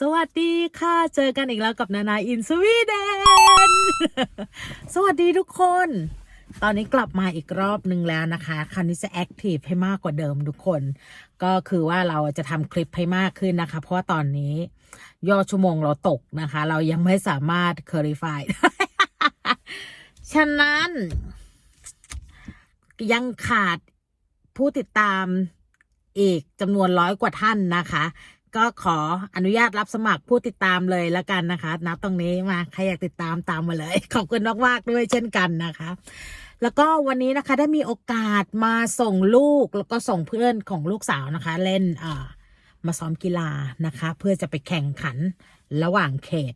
สวัสดีค่ะ เจอกันอีกแล้วกับนานาอินสวีเดน สวัสดีทุกคน ตอนนี้กลับมาอีกรอบหนึ่งแล้วนะคะ คราวนี้จะแอคทีฟให้มากกว่าเดิมทุกคน ก็คือว่าเราจะทำคลิปให้มากขึ้นนะคะ เพราะว่าตอนนี้ยอดชั่วโมงเราตกนะคะ เรายังไม่สามารถ clarify ได้ฉะนั้น ยังขาดผู้ติดตามอีกจำนวนร้อยกว่าท่านนะคะ ก็ขออนุญาตรับสมัครผู้ติดตามเลยละกันนะคะนับตรงนี้มาใครอยากติดตามตามมาเลย ขอบคุณมากๆด้วยเช่นกันนะคะ แล้วก็วันนี้นะคะได้มีโอกาสมาส่งลูกแล้วก็ส่งเพื่อนของลูกสาวนะคะ เล่นอ่ามาซ้อมกีฬานะคะ เพื่อจะไปแข่งขันระหว่างเขต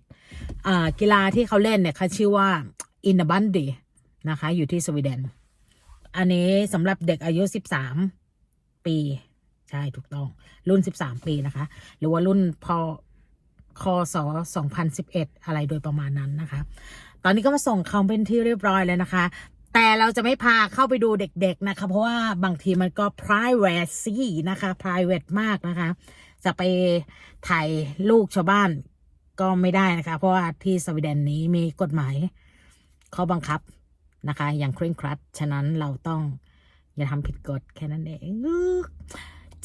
อ่ากีฬาที่เขาเล่นเนี่ยเขาชื่อว่าอินบันดีนะคะ อยู่ที่สวีเดน อันนี้สำหรับเด็กอายุ 13 ปี ใช่ถูกต้อง รุ่น 13 ปีนะคะ หรือว่ารุ่นพอคศ2011 อะไรโดยประมาณนั้นนะคะ ตอนนี้ก็มาส่งเขาเป็นที่เรียบร้อยแล้วนะคะ แต่เราจะไม่พาเข้าไปดูเด็กๆนะคะ เพราะว่าบางทีมันก็ privacy นะคะ private มากนะคะ จะไปถ่ายลูกชาวบ้านก็ไม่ได้นะคะ เพราะว่าที่สวีเดนนี้มีกฎหมายข้อบังคับนะคะ อย่างเคร่งครัด ฉะนั้นเราต้องอย่าทำผิดกฎแค่นั้นเองอ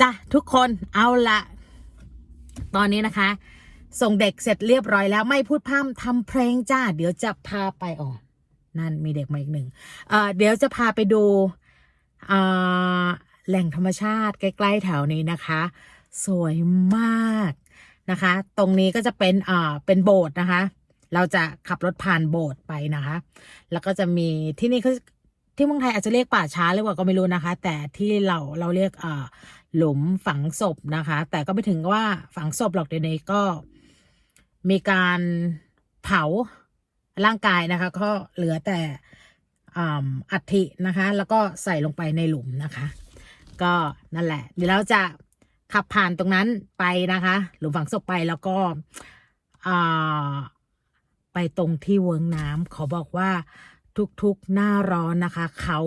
จ้ะทุกคนเอาละตอนนี้นะคะ ส่งเด็กเสร็จเรียบร้อยแล้วไม่พูดพร่ำทำเพลงจ้า เดี๋ยวจะพาไปอ๋อนั่นมีเด็กมาอีกหนึ่งเเดี๋ยวจะพาไปดูแหล่งธรรมชาติใกล้ๆแถวนี้นะคะ สวยมากนะคะ ตรงนี้ก็จะเป็นอ่าเป็นโบสถ์นะคะ เราจะขับรถผ่านโบสถ์ไปนะคะ แล้วก็จะมีที่นี่เขาที่เมืองไทยอาจจะเรียกป่าช้าหรือเปล่าก็ไม่รู้นะคะ แต่ที่เราเราเรียกอ่า หลุมฝังศพนะคะ แต่ก็ไม่ถึงว่าฝังศพหรอกเดี๋ยวนี้ก็มีการเผาร่างกายนะคะ ก็เหลือแต่อัฐินะคะ แล้วก็ใส่ลงไปในหลุมนะคะ ก็นั่นแหละ เดี๋ยวเราจะขับผ่านตรงนั้นไปนะคะ หลุมฝังศพไปแล้วก็ไปตรงที่เวิงน้ำเขาบอกว่าทุกๆหน้าร้อนนะคะ เขา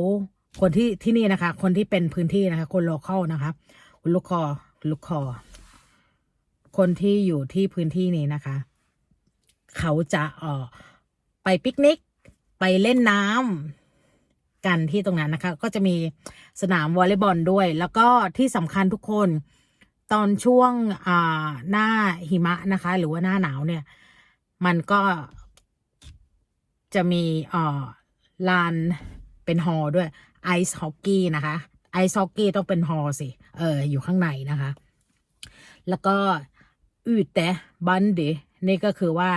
คนที่ที่นี่นะคะ คนที่เป็นพื้นที่นะคะ คนโลเคอลนะคะคุณลูกคอลูกคอ คนที่อยู่ที่พื้นที่นี้นะคะ เขาจะเออไปปิกนิก ไปเล่นน้ำกันที่ตรงนั้นนะคะ ก็จะมีสนามวอลเลย์บอลด้วย แล้วก็ที่สำคัญทุกคนตอนช่วงอ่าหน้าหิมะนะคะ หรือว่าหน้าหนาวเนี่ย มันก็จะมีอ่อลานเป็นฮอล์ด้วย ไอซ์ฮอกกี้นะคะไอซ์ฮอกกี้ต้องเป็นฮอลล์สิเอออยู่ข้างในนะคะ แล้วก็อูดแต่บันดีนี่ก็คือว่า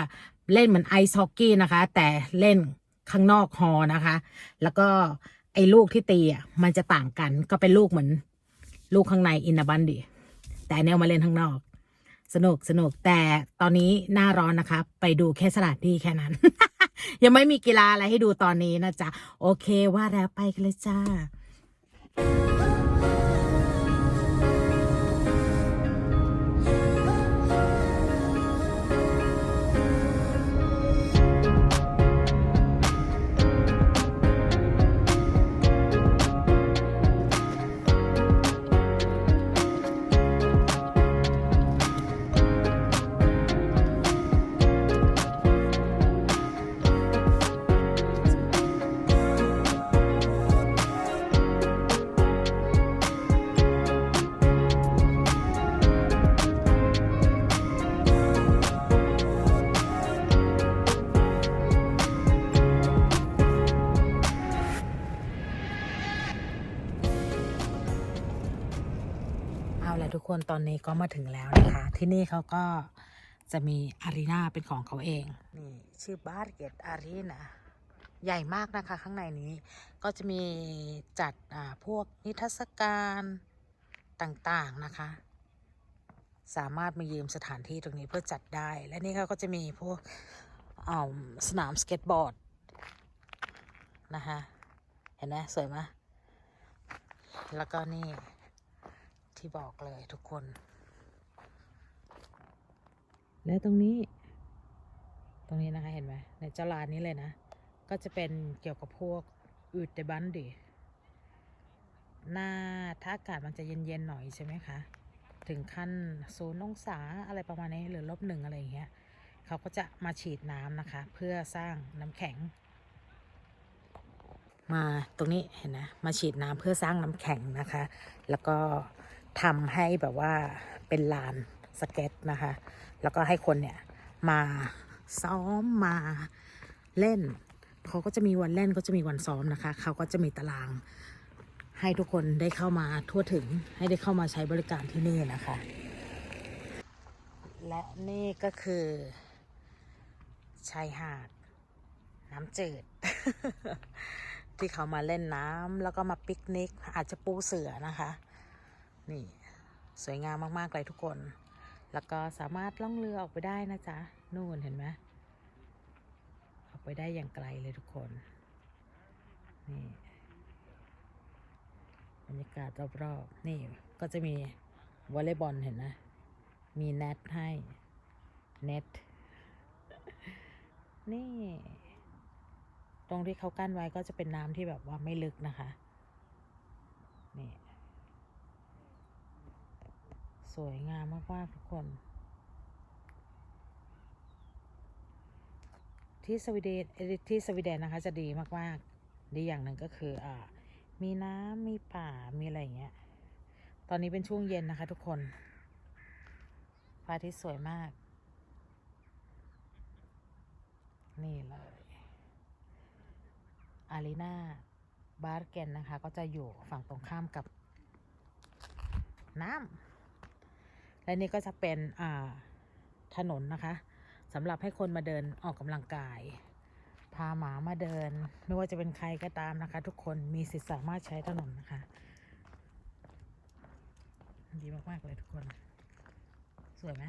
เล่นเหมือนไอซ์ฮอกกี้นะคะ แต่เล่นข้างนอกฮอนะคะ แล้วก็ไอ้ลูกที่ตีอะมันจะต่างกันก็เป็นลูกเหมือน ลูกข้างในอินบันดีแต่อันเนี้ยเอามาเล่นข้างนอก สนุกสนุกแต่ตอนนี้หน้าร้อนนะคะ ไปดูแค่สถานที่แค่นั้น ยังไม่มีกีฬาอะไรให้ดูตอนนี้นะจ๊ะ โอเคว่าแล้วไปกันเลยจ้า นตอนนี้ก็มาถึงแล้วนะคะ ที่นี่เขาก็จะมีอารีนาเป็นของเขาเอง นี่ชื่อบาร์เกตอารีนาใหญ่มากนะคะ ข้างในนี้ก็จะมีจัดพวกนิทรรศการต่างๆนะคะ สามารถมายืมสถานที่ตรงนี้เพื่อจัดได้ และนี่เขาก็จะมีพวกสนามสเก็ตบอร์ดนะคะ เห็นไหมสวยไหมแล้วก็นี่ ที่บอกเลยทุกคน และตรงนี้ ตรงนี้นะคะเห็นไหมในเจ้าลานนี้เลยนะ ก็จะเป็นเกี่ยวกับพวกอูดเดบันดีหน้าถ้าอากาศมันจะเย็นๆหน่อยใช่ไหมคะ ถึงขั้นศูนย์องศาอะไรประมาณนี้หรือลบหนึ่งอะไรอย่างเงี้ยเขาก็จะมาฉีดน้ำนะคะ เพื่อสร้างน้ำแข็ง มาตรงนี้เห็นนะมาฉีดน้ำเพื่อสร้างน้ำแข็งนะคะ แล้วก็ ทำให้แบบว่าเป็นลานสเก็ตนะคะ แล้วก็ให้คนเนี่ยมาซ้อมมาเล่น เขาก็จะมีวันเล่นก็จะมีวันซ้อมนะคะ เขาก็จะมีตารางให้ทุกคนได้เข้ามาทั่วถึงให้ได้เข้ามาใช้บริการที่นี่นะคะ และนี่ก็คือชายหาด น้ำจืด ที่เขามาเล่นน้ำแล้วก็มาปิกนิก อาจจะปูเสือนะคะ นี่ สวยงามมากๆเลยทุกคน แล้วก็สามารถล่องเรือออกไปได้นะจ๊ะ นู่นเห็นไหมออกไปได้อย่างไกลเลยทุกคน นี่บรรยากาศรอบๆ นี่ก็จะมีวอลเลย์บอลเห็นนะ มีเน็ตให้ เน็ต นี่ ตรงที่เขากั้นไว้ก็จะเป็นน้ำที่แบบว่าไม่ลึกนะคะ นี่ สวยงามมาก ๆ ทุกคน ที่สวีเดนที่สวีเดนนะคะจะดีมาก ๆ ดีอย่างหนึ่งก็คืออ่ามีน้ำมีป่ามีอะไรอย่างเงี้ย ตอนนี้เป็นช่วงเย็นนะคะ ทุกคนพระอาทิตย์สวยมาก นี่เลยอารีนาบาร์เกนนะคะ ก็จะอยู่ฝั่งตรงข้ามกับน้ำ และนี่ก็จะเป็นถนนนะคะสำหรับให้คนมาเดินออกกำลังกาย พาหมามาเดิน ไม่ว่าจะเป็นใครก็ตามนะคะ ทุกคนมีสิทธิ์สามารถใช้ถนนนะคะ ดีมาก ๆ เลยทุกคน สวยไหม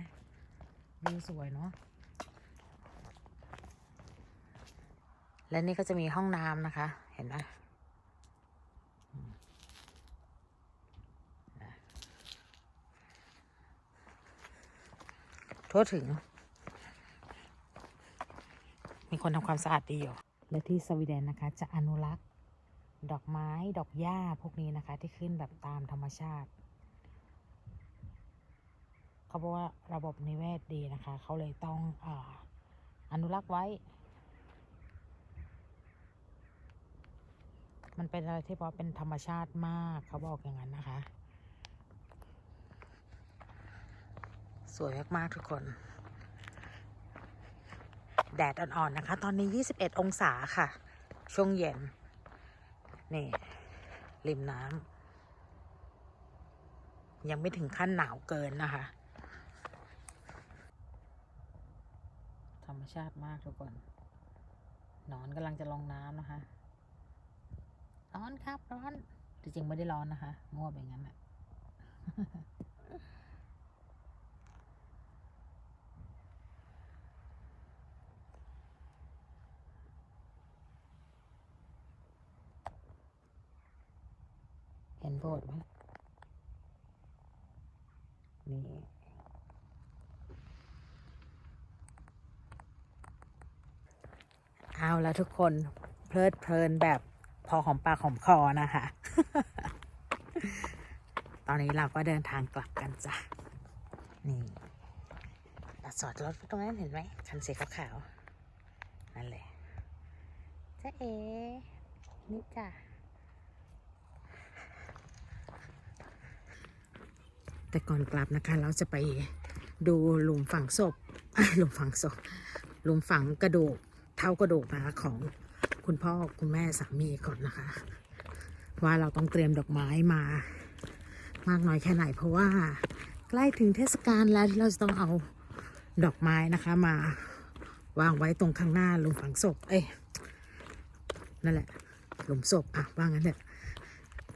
วิวสวยเนาะและนี่ก็จะมีห้องน้ำนะคะ เห็นไหมอืมนะ ทั่วถึง มีคนทำความสะอาดดีอยู่ และที่สวีเดนนะคะ จะอนุรักษ์ดอกไม้ดอกหญ้าพวกนี้นะคะ ที่ขึ้นแบบตามธรรมชาติ เขาบอกว่าระบบนิเวศดีนะคะ เขาเลยต้องออนุรักษ์ไว้ มันเป็นอะไรที่เพราเป็นธรรมชาติมากเขาบอกอย่างนั้นนะคะ สวยมากๆทุกคน แดดอ่อนๆนะคะ ตอนนี้ 21 องศาค่ะ ช่วงเย็น นี่ ริมน้ำยังไม่ถึงขั้นหนาวเกินนะคะ ธรรมชาติมากทุกคนนอนกำลังจะลงน้ำนะคะ ร้อนครับร้อน จริงๆไม่ได้ร้อนนะคะมั่วไปงั้นแหละ นโบสถ์ไหมนี่เอาแล้วทุกคนเพลิดเพลินแบบพอหอมปากหอมคอนะคะ ตอนนี้เราก็เดินทางกลับกันจ้ะ นี่เราจอดรถตรงนั้นเห็นไหมคันสีขาวๆนั่นแหละจ้าเอ๋นี่จ้ะ แต่ก่อนกลับนะคะ เราจะไปดูหลุมฝังศพหลุมฝังศพหลุมฝังกระดูกเท่ากระดูกนะคะของคุณพ่อคุณแม่สามีก่อนนะคะ ว่าเราต้องเตรียมดอกไม้มามากน้อยแค่ไหน เพราะว่าใกล้ถึงเทศกาลแล้วที่เราจะต้องเอาดอกไม้นะคะมาวางไว้ตรงข้างหน้าหลุมฝังศพเอ้ยนั่นแหละหลุมศพอะว่างั้นเถอะ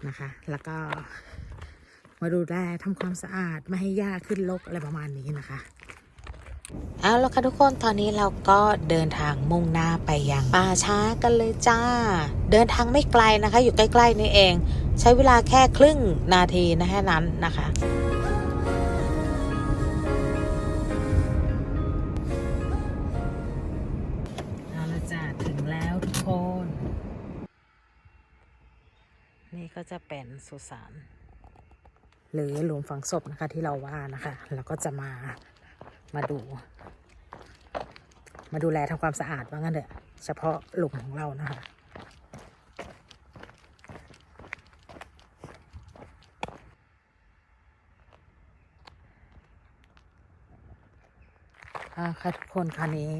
นะคะ แล้วก็ มาดูแลทำความสะอาดไม่ให้หญ้าขึ้นรกอะไรประมาณนี้นะคะเอาแล้วค่ะทุกคนตอนนี้เราก็เดินทางมุ่งหน้าไปยังป่าช้ากันเลยจ้า เดินทางไม่ไกลนะคะ อยู่ใกล้ๆนี่เอง ใช้เวลาแค่ครึ่งนาทีนะแค่นั้นนะคะเอาละจ้าถึงแล้วทุกคน นี่ก็จะเป็นสุสาน หรือหลุมฝังศพนะคะที่เราว่านะคะแล้วก็จะมามาดู มาดูแลทำความสะอาดว่างั้นเถอะเฉพาะหลุมของเรานะคะค่ะทุกคนคราวนี้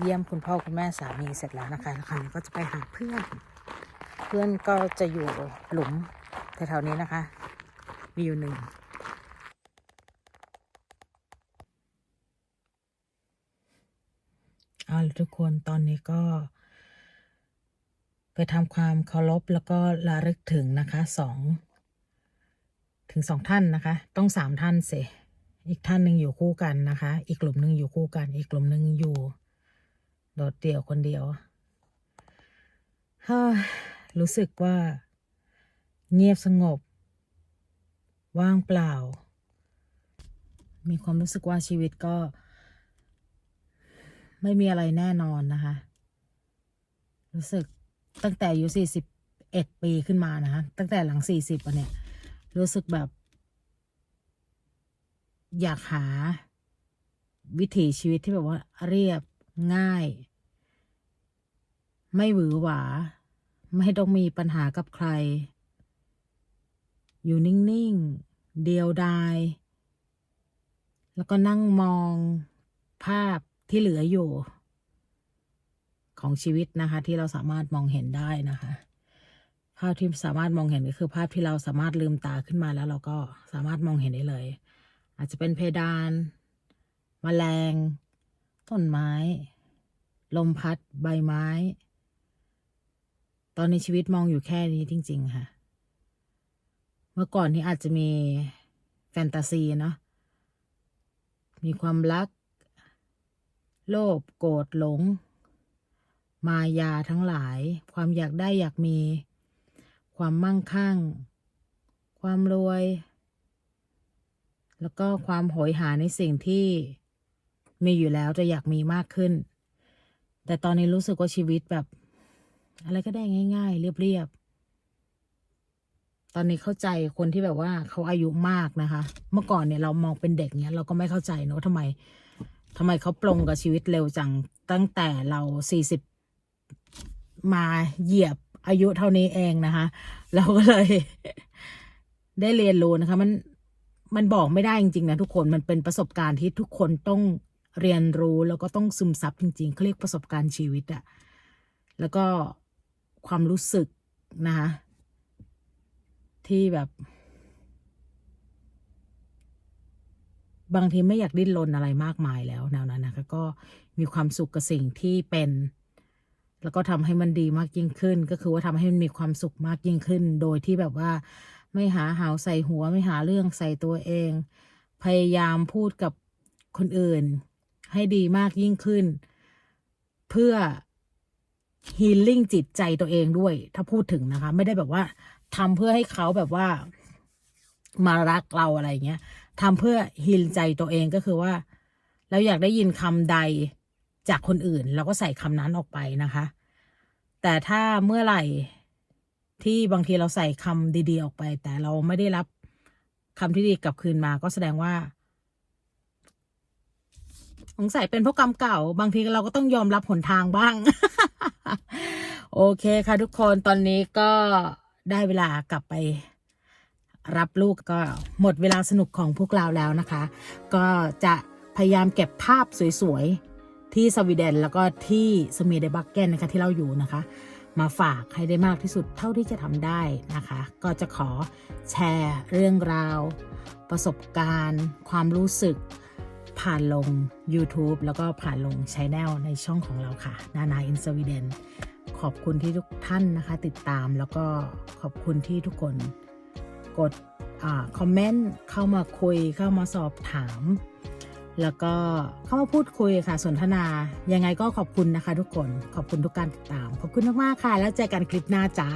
เยี่ยมคุณพ่อคุณแม่สามีเสร็จแล้วนะคะคราวนี้ก็จะไปหาเพื่อน เพื่อนก็จะอยู่หลุมแถวๆนี้นะคะ มีอยู่หนึ่งเอาละทุกคนตอนนี้ก็ ไปทำความเคารพแล้วก็ระลึกถึงนะคะสองถึงสองท่านนะคะ ต้องสามท่านเสอีกท่านหนึ่งอยู่คู่กันนะคะ อีกกลุ่มหนึ่งอยู่คู่กัน อีกกลุ่มหนึ่งอยู่ โดดเดี่ยวคนเดียวฮ่ารู้สึกว่า เงียบสงบ ว่างเปล่า มีความรู้สึกว่าชีวิตก็ ไม่มีอะไรแน่นอนนะคะ รู้สึกตั้งแต่อายุสี่สิบเอ็ดปีขึ้นมานะคะ ตั้งแต่หลังสี่สิบเนี่ย รู้สึกแบบ อยากหา วิถีชีวิตที่แบบว่าเรียบง่าย ไม่หวือหวา ไม่ต้องมีปัญหากับใคร อยู่นิ่ง ๆ เดียวดาย แล้วก็นั่งมองภาพที่เหลืออยู่ ของชีวิตนะคะ ที่เราสามารถมองเห็นได้นะคะ ภาพที่สามารถมองเห็นก็คือภาพที่เราสามารถลืมตาขึ้นมาแล้วเราก็สามารถมองเห็นได้เลย อาจจะเป็นเพดานมแมลง ต้นไม้ ลมพัด ใบไม้ ตอนในชีวิตมองอยู่แค่นี้จริง ๆ ค่ะ เมื่อก่อนนี้อาจจะมีแฟนตาซีเนาะมีความรัก โลภโกรธหลง มายาทั้งหลาย ความอยากได้อยากมี ความมั่งคั่ง ความรวย แล้วก็ความโหยหาในสิ่งที่มีอยู่แล้วจะอยากมีมากขึ้น แต่ตอนนี้รู้สึกว่าชีวิตแบบ อะไรก็ได้ง่าย ๆ เรียบๆ ตอนนี้เข้าใจคนที่แบบว่าเขาอายุมากนะคะ เมื่อก่อนเนี่ยเรามองเป็นเด็กเนี้ยเราก็ไม่เข้าใจเนอะทำไมทำไมเขาปลงกับชีวิตเร็วจังตั้งแต่เราสี่สิบมาเหยียบอายุเท่านี้เองนะคะ เราก็เลย ได้เรียนรู้นะคะ มันมันบอกไม่ได้จริงๆนะทุกคนมันเป็นประสบการณ์ที่ทุกคนต้องเรียนรู้แล้วก็ต้องซึมซับจริงๆเขาเรียกประสบการณ์ชีวิตอะแล้วก็ความรู้สึกนะคะ ที่แบบ บางทีไม่อยากดิ้นรนอะไรมากมายแล้วแนวนั้นนะคะ ก็มีความสุขกับสิ่งที่เป็น แล้วก็ทำให้มันดีมากยิ่งขึ้น ก็คือว่าทำให้มันมีความสุขมากยิ่งขึ้น โดยที่แบบว่า ไม่หาหาวใส่หัว ไม่หาเรื่องใส่ตัวเอง พยายามพูดกับคนอื่น ให้ดีมากยิ่งขึ้น เพื่อฮีลิ่งจิตใจตัวเองด้วย ถ้าพูดถึงนะคะ ไม่ได้แบบว่า ทำเพื่อให้เขาแบบว่า มารักเราอะไรเงี้ยทำเพื่อฮีลใจตัวเองก็คือว่าเราอยากได้ยินคำใดจากคนอื่นเราก็ใส่คำนั้นออกไปนะคะ แต่ถ้าเมื่อไหร่ที่บางทีเราใส่คำดีๆออกไป แต่เราไม่ได้รับคำที่ดีกลับคืนมา ก็แสดงว่าสงสัยเป็นเพราะกรรมเก่า บางทีเราก็ต้องยอมรับหนทางบ้าง โอเคค่ะทุกคนตอนนี้ก็ ได้เวลากลับไปรับลูกก็หมดเวลาสนุกของพวกเราแล้วนะคะ ก็จะพยายามเก็บภาพสวยๆ ที่สวีเดนแล้วก็ที่สมีเดบักเกนนะคะที่เราอยู่นะคะ มาฝากให้ได้มากที่สุดเท่าที่จะทำได้นะคะ ก็จะขอแชร์เรื่องราว ประสบการณ์ ความรู้สึก ผ่านลง YouTube แล้วก็ผ่านลงช anel ในช่องของเราค่ะ นานาอินสวีเดน ขอบคุณที่ทุกท่านนะคะ ติดตามแล้วก็ขอบคุณที่ทุกคนกดคอมเมนต์เข้ามาคุยเข้ามาสอบถาม แล้วก็เข้ามาพูดคุยค่ะ สนทนา ยังไงก็ขอบคุณนะคะ ทุกคนขอบคุณทุกการติดตาม ขอบคุณมากๆค่ะ แล้วเจอกันคลิปหน้าจ้า